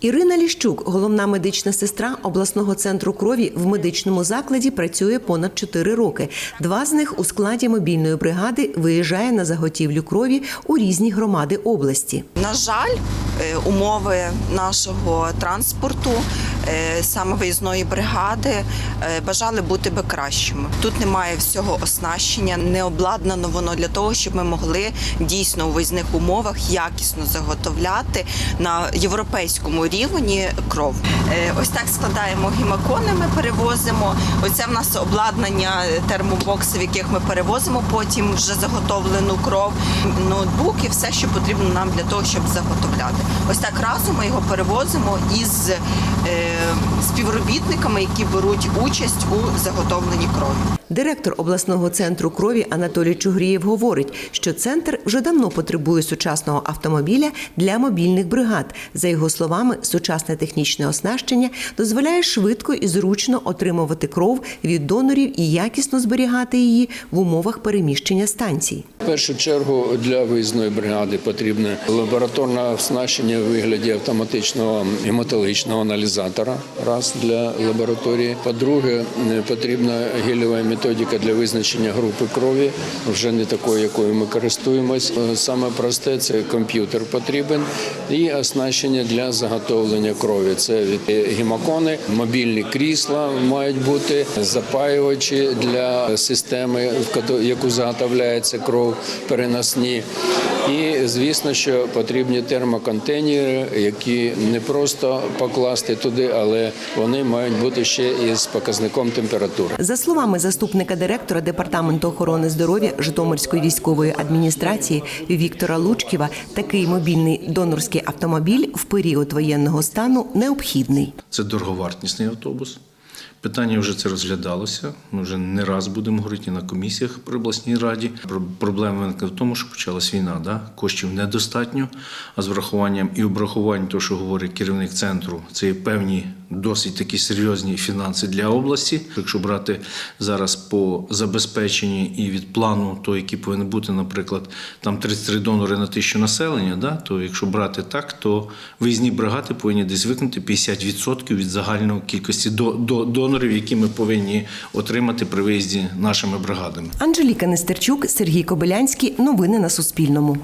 Ірина Ліщук, головна медична сестра обласного центру крові в медичному закладі, працює понад 4 роки. Два з них у складі мобільної бригади виїжджає на заготівлю крові у різні громади області. На жаль, умови нашого транспорту, е, саме виїзної бригади, е, бажали бути би кращими. Тут немає всього оснащення, не обладнано воно для того, щоб ми могли дійсно у виїзних умовах якісно заготовляти на європейському рівні кров. Е, Ось так складаємо гемокони, ми перевозимо. Оце в нас обладнання е, термобокси, в яких ми перевозимо потім вже заготовлену кров, ноутбук і все, що потрібно нам для того, щоб заготовляти. Ось так разом ми його перевозимо із е, співробітниками, які беруть участь у заготовленні крові. Директор обласного центру крові Анатолій Чугрієв говорить, що центр вже давно потребує сучасного автомобіля для мобільних бригад. За його словами, сучасне технічне оснащення дозволяє швидко і зручно отримувати кров від донорів і якісно зберігати її в умовах переміщення станцій. В першу чергу для виїзної бригади потрібне лабораторне оснащення у вигляді автоматичного гематологічного аналізатора раз для лабораторії. По-друге, е, потрібна гелєва методика для визначення групи крові, вже не такої, якою ми користуємось. Е, Саме просте це комп'ютер потрібен і оснащення для заготовлення крові. Це від е, гемокони, мобільні крісла мають бути, запаювачі для системи, в яку заготовляється кров, переносні. І звісно, що потрібні термоконтейнери, які не просто покласти туди, але вони мають бути ще і з показником температури. За словами заступника директора департаменту охорони здоров'я Житомирської військової адміністрації Віктора Лучківа, такий мобільний донорський автомобіль в період воєнного стану необхідний. Це дороговартісний автобус. Питання вже це розглядалося. Ми вже не раз будемо говорити на комісіях при обласній раді. Про- Проблема виникла в тому, що почалась війна. Да? Коштів недостатньо, а з врахуванням і обрахуванням того, що говорить керівник центру, це є певні досить такі серйозні фінанси для області. Якщо брати зараз по забезпеченні і від плану, то який повинен бути, наприклад, там 33 донори на тисячу населення, да? то якщо брати так, то виїзні бригади повинні десь виконати 50% від загальної кількості до, до донорів, які ми повинні отримати при виїзді нашими бригадами. Анжеліка Нестерчук, Сергій Кобилянський. Новини на Суспільному.